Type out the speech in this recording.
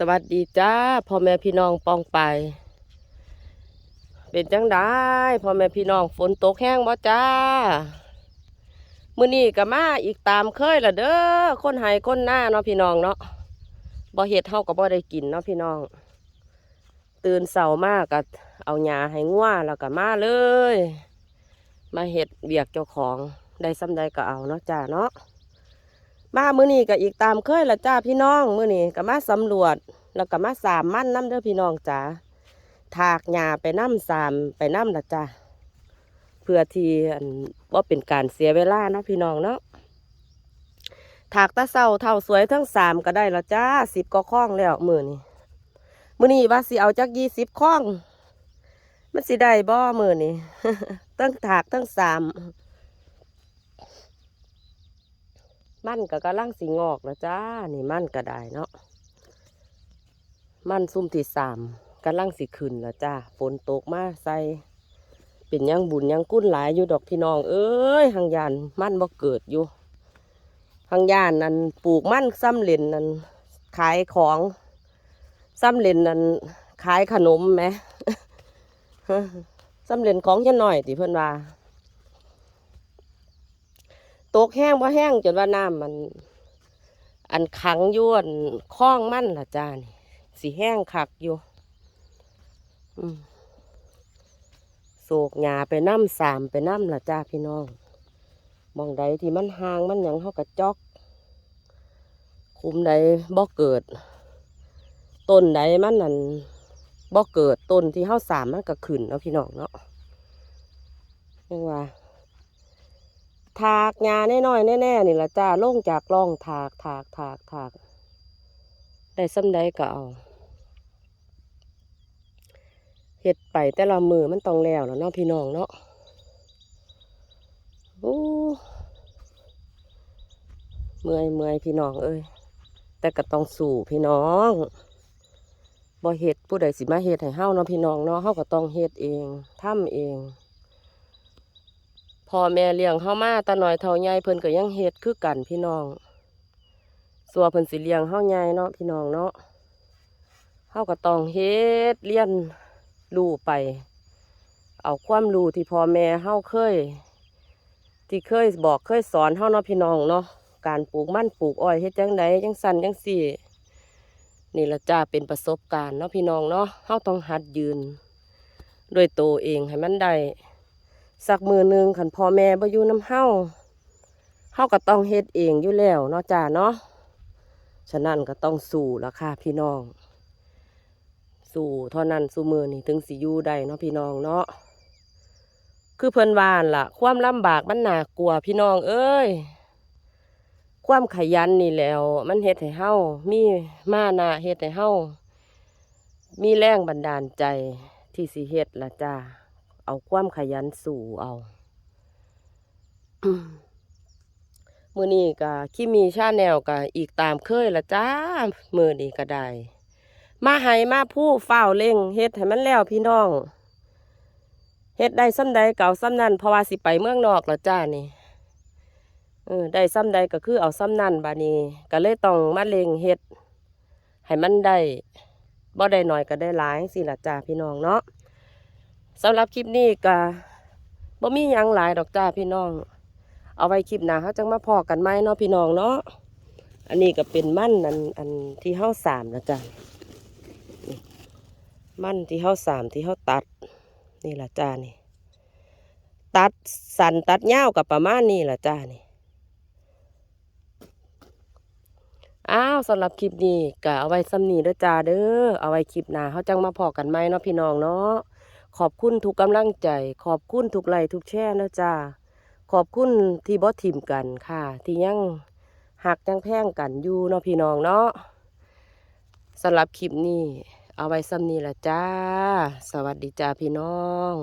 สวัสดีจ้าพ่อแม่พี่น้องปองไป เป็นจังได้พ่อแม่พี่น้องฝนตกแห้งบ่จ้ามื้อนี้ก็มาอีกตามเคยละเด้อคนไห้คนหน้าเนาะพี่น้องเนาะบ่เฮ็ดเฮาก็บ่ได้กินเนาะพี่น้อง ตื่นเช้ามากก็เอาหญ้าให้งัวแล้วก็มาเลย มาเฮ็ดเบียกเจ้าของได้ซ้ำใดก็เอาเนาะจ้าเนาะ มามื้อนี้ก็อีกตามเคยละจ้าพี่น้องมื้อนี้ก็มาสำรวจ แล้วก็มาสามมั่นน้ำเด้อพี่น้องจ้าถากหญ้าไปน้ำสามไปน้ำละจ้าเพื่อที่ว่าเป็นการเสียเวลาเนาะพี่น้องเนาะถากตะเศร้าเท่าสวยทั้งสามก็ได้ละจ้าสิบก็คล้องแล้วมื้อนี้มื้อนี้ว่าสิเอาจักยี่สิบคล้อง มันสิได้บ่มื้อนี้ตั้งถากทั้งสาม มันก็กำลังสิงอกแล้วจ้า นี่มันก็ได้เนาะ มันซุ่มที่สามกำลังสิขึ้นแล้วจ้า ฝนตกมาใส่ เป็นยังบุญยังกุ้นหลายอยู่ดอกพี่น้อง เอ้ยหังยานมันบ่เกิดอยู่หังยานนั่นปลูกมันซ้ำเลนนั่นขายของซ้ำเลนนั่นขายขนมไหมซ้ำเลนของแค่หน่อยติเพื่อนว่า ตกแห้งว่าแห้งจนว่าน้ำมัน อันขังยวนคล้องมั่นล่ะจ้านี่สีแห้งคักอยู่โศกหยาไปน้ำสามไปน้ำล่ะจ้าพี่น้องมองใดที่มันห่างมันยังเขากระจอก คุมใดบ่เกิด ต้นใดมันนั่นบ่เกิดต้นที่เขาสามมันก็ขึ้นเนาะพี่น้องเนาะยังว่า ถากหญ้าแน่ๆแน่ๆนี่ละจ้าลงจากร่องถากถากถากถากได้ซ้ำใดก็เอาเฮ็ดไปแต่ละมือมันต้องแล้วแล้วเนาะพี่น้องเนาะโอ้เมื่อยเมื่อยพี่น้องเอ้ยแต่ก็ต้องสู้พี่น้องบ่เฮ็ดผู้ใดสิมาเฮ็ดให้เฮาเนาะพี่น้องเนาะเฮาก็ต้องเฮ็ดเองทำเอง พ่อแม่เลี้ยงเฮามาตาหน่อยเท่าใหญ่เพิ่นก็ยังเฮ็ดคือกันพี่น้องสัวเพิ่นสิเลี้ยงเฮาใหญ่เนาะพี่น้องเนาะเฮาก็ต้องเฮ็ดเรียนรู้ไป เอาความรู้ที่พ่อแม่เฮาเคย ที่เคยบอกเคยสอนเฮาเนาะพี่น้องเนาะการปลูกมันปลูกอ้อยเฮ็ดจังไดจังสั่นจังสี่นี่ละจ้าเป็นประสบการณ์เนาะพี่น้องเนาะเฮาต้องหัดยืน ด้วยตัวเองให้มันได้ สักมือหนึ่งขันพ่อแม่บ่อยู่น้ำเฮาเฮาก็ต้องเฮ็ดเองอยู่แล้วเนาะจ้าเนาะฉะนั้นก็ต้องสู้ละค่ะพี่น้อง สู้เท่านั้นสู้มือนี่ถึงสิอยู่ได้เนาะพี่น้องเนาะคือเพิ่นวานล่ะ ความลำบากมันน่ากลัวพี่น้อง เอ้ยความขยันนี่แล้ว มันเฮ็ดให้เฮามีมานะเฮ็ดให้เฮามีแรงบันดาลใจที่สิเฮ็ดละจ้า เอาความขยันสู่เอามือนี้ก็คิมีชาแนลก็อีกตามเคยละจ้ามือนี้ก็ได้ มาให้มาผู้เฝ้าวเล่งเฮ็ดให้มันแล้วพี่น้องเฮ็ดได้ซ้ำใดเก่าซ้ำนั่นเพราะว่าสิไปเมืองนอกละจ้านี่เออได้ซ้ำใดก็คือเอาซ้ำนั่นบานี้ก็เลยต้องมาเล่งเฮ็ดให้มันได้บ่ได้หน่อยก็ได้หลายสิละจ้าพี่น้องเนาะ สำหรับคลิปนี้ก็บ่มียังหลายดอกจ้าพี่น้อง เอาไว้คลิปหน้าเขาจังมาพอกันไหมเนาะพี่น้องเนาะอันนี้ก็เป็นมั่นอันอันที่เฮาสามนะจ้ะมั่นที่เฮาสามที่เฮาตัด นี่ละจ้านี่ ตัดสันตัดยาวกับประมาณนี้ละจ้านี่อ้าวสำหรับคลิปนี้ก็เอาไว้ซ้ำนี้เด้อจ้าเด้อเอาไว้คลิปหน้าเขาจังมาพอกันไหมเนาะพี่น้องเนาะ ขอบคุณทุกกำลังใจ ขอบคุณทุกไลทุกแช่นะจ้าขอบคุณที่บอสทิมกันค่ะ ที่ยังหักยังแพ่งกันอยู่เนาะพี่น้องเนาะสำหรับคลิปนี้ เอาไว้ซ้ำนี้ละจ้า สวัสดีจ้าพี่น้อง